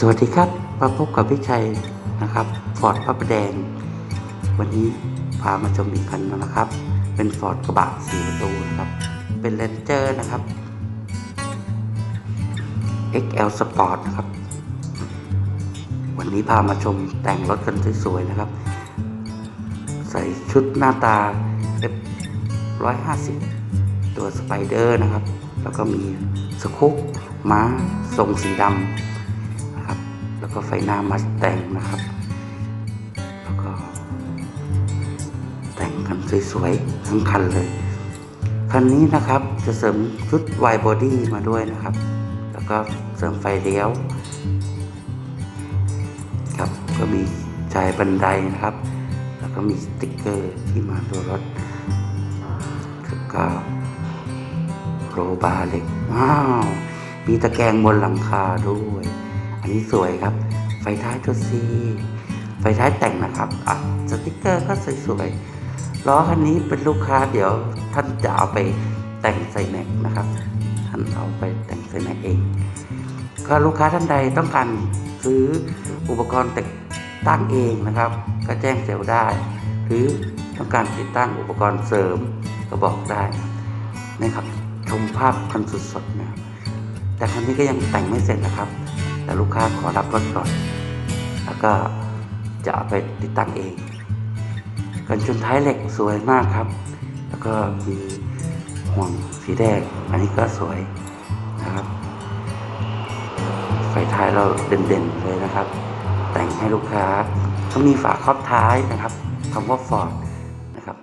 สวัสดีครับมาพบกับพี่ชัยนะครับฟอร์ดพระประแดง วันนี้พามาชมอีกคันแล้วนะครับ เป็นฟอร์ดกระบะสีประตูนะครับ เป็นเลนเจอร์นะครับ XL Sport นะครับ วันนี้พามาชมแต่งรถกันสวยๆนะครับ ใส่ชุดหน้าตา F 150 ตัวสไปเดอร์นะครับ แล้วก็มีสคุปม้าทรงสีดำ ก็ไฟหน้ามัสแต่งนะครับ แล้วก็ แต่งกันสวยๆทั้งคันเลย คันนี้นะครับจะเสริมชุดไวบอดี้มาด้วยนะครับ แล้วก็เสริมไฟเลี้ยว ครับก็มีชายบันไดนะครับ แล้วก็มีสติ๊กเกอร์ที่มาตัวรถแล้วก็โรบาร์เล็กว้าว มีตะแกรงบนหลังคาด้วย อันนี้สวยครับ ไฟท้ายตัวซีไฟท้ายแต่งนะครับอะสติ๊กเกอร์ก็สวยๆล้อคันนี้เป็นลูกค้าเดี๋ยวท่านจะเอาไปแต่งใส่แม็กนะครับท่านเอาไปแต่งใส่แม็กเอง ก็ลูกค้าท่านใดต้องการซื้ออุปกรณ์ติดตั้งเองนะครับ ก็แจ้งเซลได้ หรือต้องการติดตั้งอุปกรณ์เสริมก็บอกได้นะครับชมภาพคันสดๆนะแต่คันนี้ก็ยังแต่งไม่เสร็จนะครับ ลูกค้าขอรับรถก่อน แล้วก็จะเอาไปติดตั้งเอง กันชนท้ายเหล็กสวยมากครับ แล้วก็มีห่วงสีแดง อันนี้ก็สวยนะครับ ไฟท้ายเราเด่นๆเลยนะครับ แต่งให้ลูกค้าก็มีฝาครอบท้ายนะครับคำว่าฟอร์ดนะครับ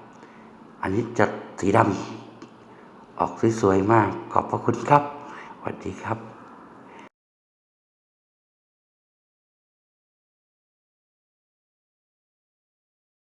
อันนี้จะสีดำออกสวยๆมาก ขอบพระคุณครับสวัสดีครับ